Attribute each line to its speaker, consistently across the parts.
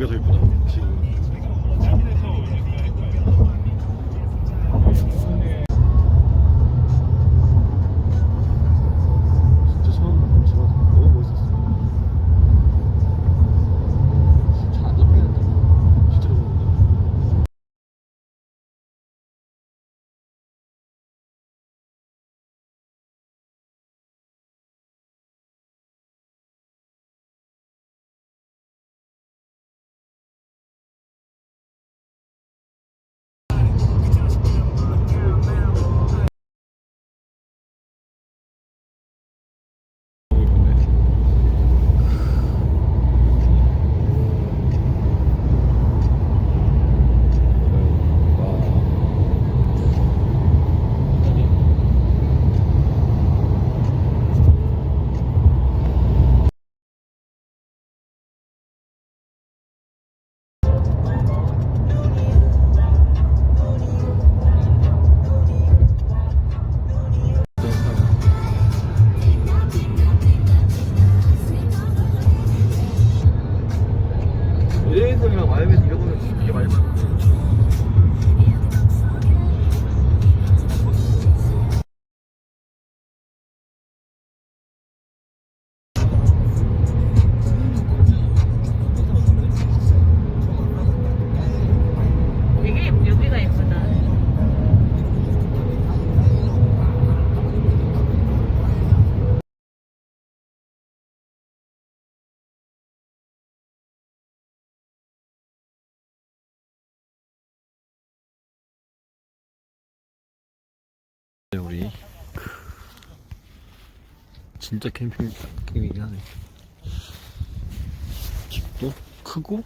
Speaker 1: 여기가 더 이쁘다. 네, 우리 크. 진짜 캠핑 캠핑이긴 하네. 집도 크고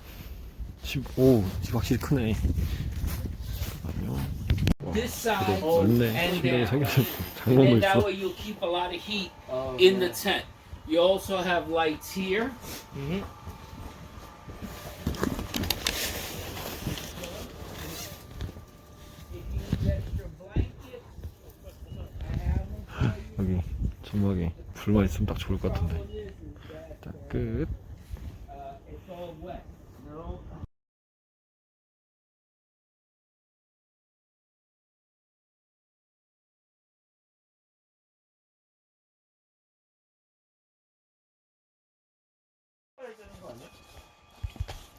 Speaker 1: 집, 오, 집 확실히 크네. 잠깐만요. 와,
Speaker 2: This side
Speaker 1: 넓네.
Speaker 2: and
Speaker 1: 침대가
Speaker 2: down.
Speaker 1: 생겨서
Speaker 2: And
Speaker 1: 장롱도
Speaker 2: then that
Speaker 1: 있어.
Speaker 2: way you'll keep a lot of heat in the tent. You also have lights here. If you need extra blankets, I have them for you.
Speaker 1: 여기 전막에 불만 있으면 딱 좋을 것 같은데. 자, 끝.
Speaker 2: it's all wet. No.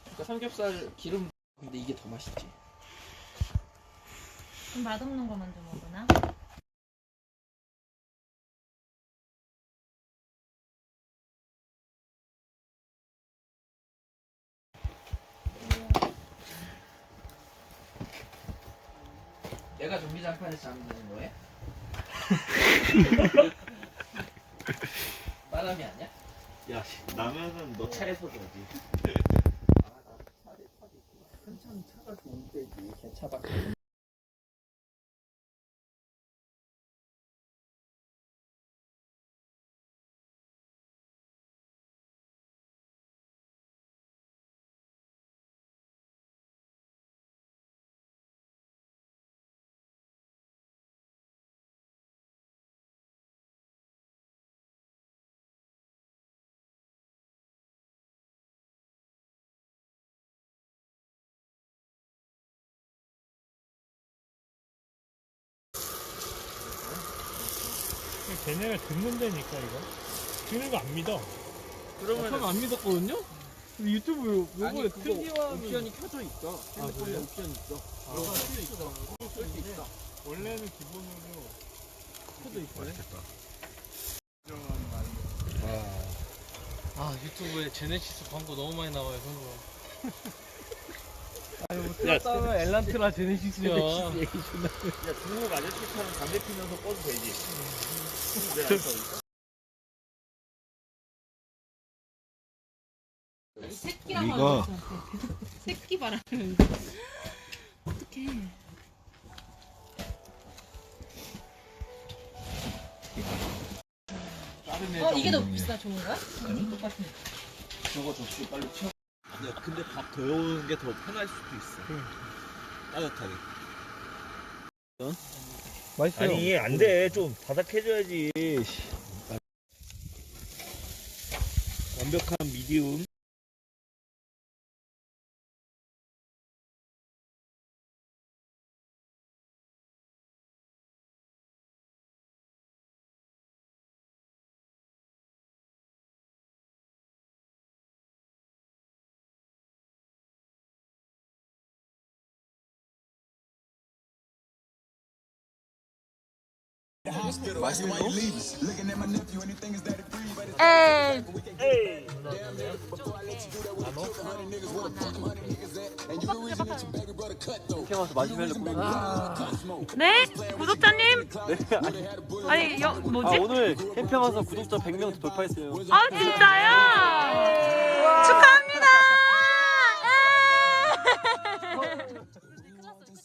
Speaker 3: 그러니까 삼겹살 기름 근데 이게 더 맛있지.
Speaker 4: 좀 맛없는 거 먼저 먹으나?
Speaker 3: 내가 좀비 장판에서 자면 되는 거야? 바람이 아니야?
Speaker 5: 야, 씨, 나면은 너 차에서 자지.
Speaker 3: 한참 차가 좋은 때지. 개차밖에.
Speaker 6: 걔네가 듣는 데니까 이거 듣는 거 안 믿어
Speaker 3: 그러면
Speaker 6: 처음 안 믿었거든요? 유튜브
Speaker 3: 아니
Speaker 6: 요거에
Speaker 3: 그거
Speaker 6: 특이한
Speaker 3: 옵션이 켜져 있어. 핸드폰에
Speaker 6: 그래요?
Speaker 3: 옵션 있어.
Speaker 6: 아,
Speaker 3: 그거 쓸수 있어. 쓸수 있어.
Speaker 6: 원래는 기본으로
Speaker 3: 코드 있어.
Speaker 7: 아 유튜브에 제네시스 광고 너무 많이 나와요 그거
Speaker 6: 아니 뭐 틀었다면 엘란트라 제네시스야
Speaker 5: 야, 중국 아저씨처럼 담배 피면서 꺼도 되지. 내.
Speaker 4: 새끼랑
Speaker 1: 우리가-
Speaker 4: 말하는 새끼 바라는 어떡해 어 이게 더 비싸 좋은 거야? 똑같은
Speaker 5: 저거 접시 빨리 치워. 아니야, 근데 밥 데우는 게 더 편할 수도 있어. 따뜻하게.
Speaker 6: 맛있어요
Speaker 5: 아니, 안 돼. 좀 바삭해져야지. 씨. 완벽한 미디움.
Speaker 4: 에이 네? 구독자님? 아니 여, 뭐지?
Speaker 7: 오늘 캠핑 와서 구독자 100명 돌파했어요
Speaker 4: 아 진짜요? 축하합니다. 예!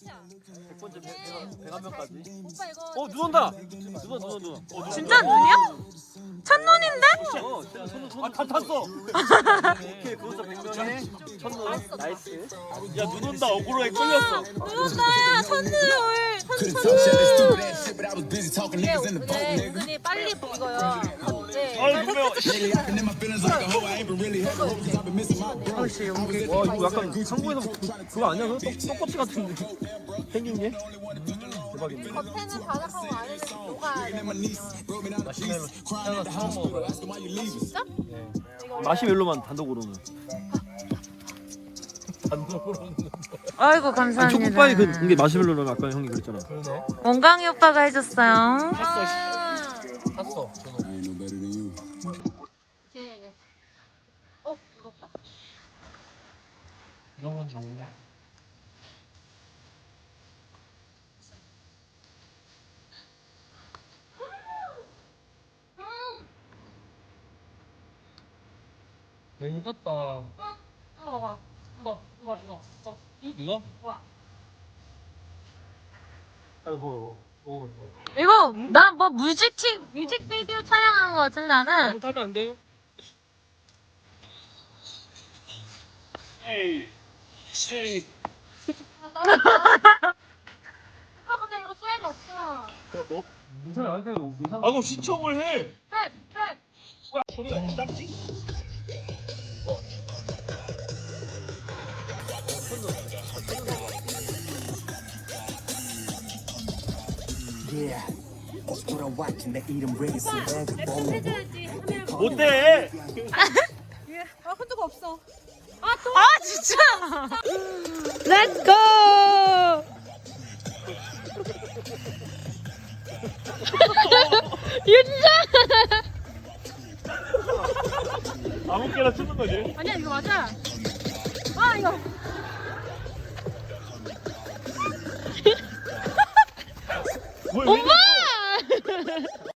Speaker 7: 100번째 101명까지.
Speaker 4: 오빠 이거
Speaker 7: 어 눈 온다. 눈 와, 눈 와, 눈 와. 어, 눈
Speaker 4: 진짜 눈이야? 첫눈인데?
Speaker 7: 어, 진짜 손, 손, 아 다 탔어. 오케이 구독자 100명에 첫눈. 나이스.
Speaker 5: 야, 눈 온다. 어그로에 끌렸어.
Speaker 4: 눈 온다. 첫눈 올. 첫눈. 네, 네, 은근히 빨리 이 네.
Speaker 5: 아유, 눈 매워.
Speaker 6: 와 이거 약간 한국에서 그- 그거 아니야? 그거 떡, 떡꼬치 같은데 생긴 게? 대박이네
Speaker 4: 겉에는 바삭하고 안에는 녹아야 돼.
Speaker 6: 마시멜로 먹어봐요
Speaker 4: 진짜?
Speaker 7: 마시멜로만 단독으로는
Speaker 6: 단독으로는
Speaker 4: 아이고
Speaker 7: 아니
Speaker 4: 감사합니다.
Speaker 7: 초코파이 그 그게 마시멜로라고 아까 형이 그랬잖아
Speaker 6: 그러네
Speaker 4: 원강이 오빠가 해줬어요.
Speaker 6: 샀어 저는 이런 건 좋은데.
Speaker 8: 야, 이겼다. 이거 이거, 나 뭐 뮤직치 뮤직비디오 촬영한 거 같은데 나는.
Speaker 5: 안 돼요? 에이. 요?
Speaker 8: 아 근데 이거 수혜가 없어
Speaker 5: 무슨 안 돼요? 아 그럼 시청을 해.
Speaker 8: 백! 백!
Speaker 6: 못돼.
Speaker 8: 아 진짜? Let's go!
Speaker 6: 아무렇게나 쓰는 거지.
Speaker 8: 아니야 이거 맞아. 아 이거.
Speaker 6: 뭘
Speaker 8: 엄마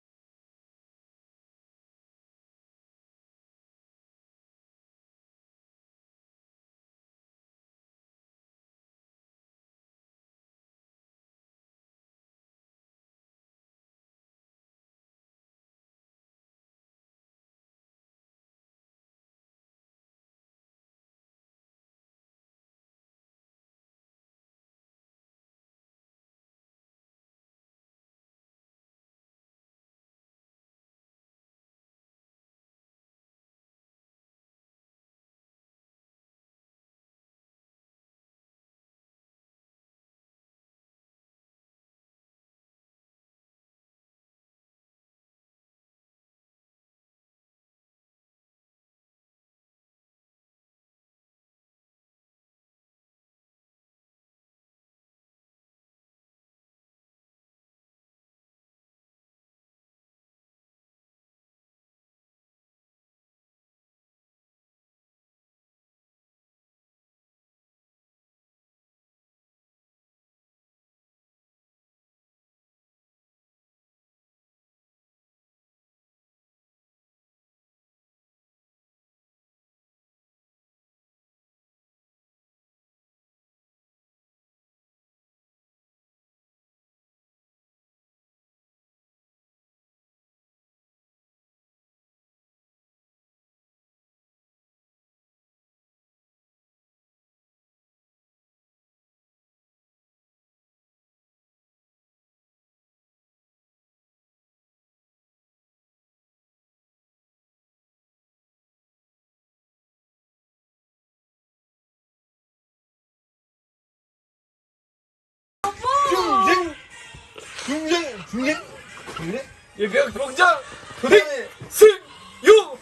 Speaker 6: 일병 공장 도대체 승유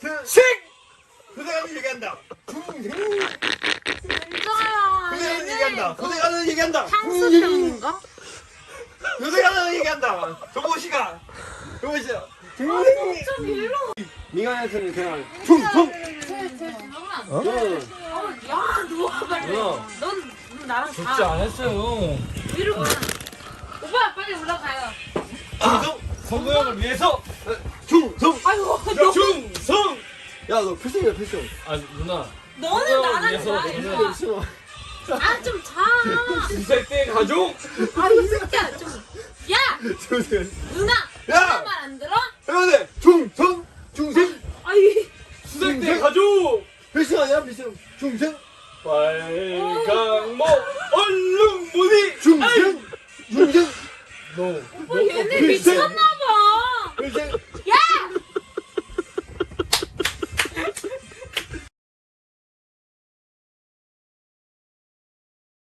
Speaker 6: 필승 도대가는 얘기한다. 도대가는 얘기한다. 도대가는 얘기한다.
Speaker 8: 향수병인가?
Speaker 6: 도대가는 얘기한다. 정보시가 정보시가
Speaker 8: 좀 일로
Speaker 6: 민간에서는 그냥 퉁퉁
Speaker 8: 어? 야 누워 빨리 넌, 넌 나랑
Speaker 5: 진짜 가안 했어요.
Speaker 8: 위로 가 오빠 빨리 올라가요.
Speaker 6: 퉁퉁 성공을 위해서. 충성.
Speaker 8: 아이고 너,
Speaker 6: 충성. 야너 필승이야 필승
Speaker 5: 아 누나.
Speaker 8: 너는 나랑
Speaker 5: 위해서
Speaker 8: 가
Speaker 5: 오늘
Speaker 8: 이거 아좀자아이
Speaker 6: 이살때 가족.
Speaker 8: 새끼야 좀 야!
Speaker 6: 충성
Speaker 8: 누나
Speaker 6: 야!
Speaker 8: 말안 들어?
Speaker 6: 해야 충성 충성
Speaker 8: 아이.
Speaker 6: 수색대 가족. 필승 아니야 필승 충성 빨강모 얼룩무늬. 충성 충성
Speaker 5: 너.
Speaker 8: 어, 얘네 미쳤나봐 야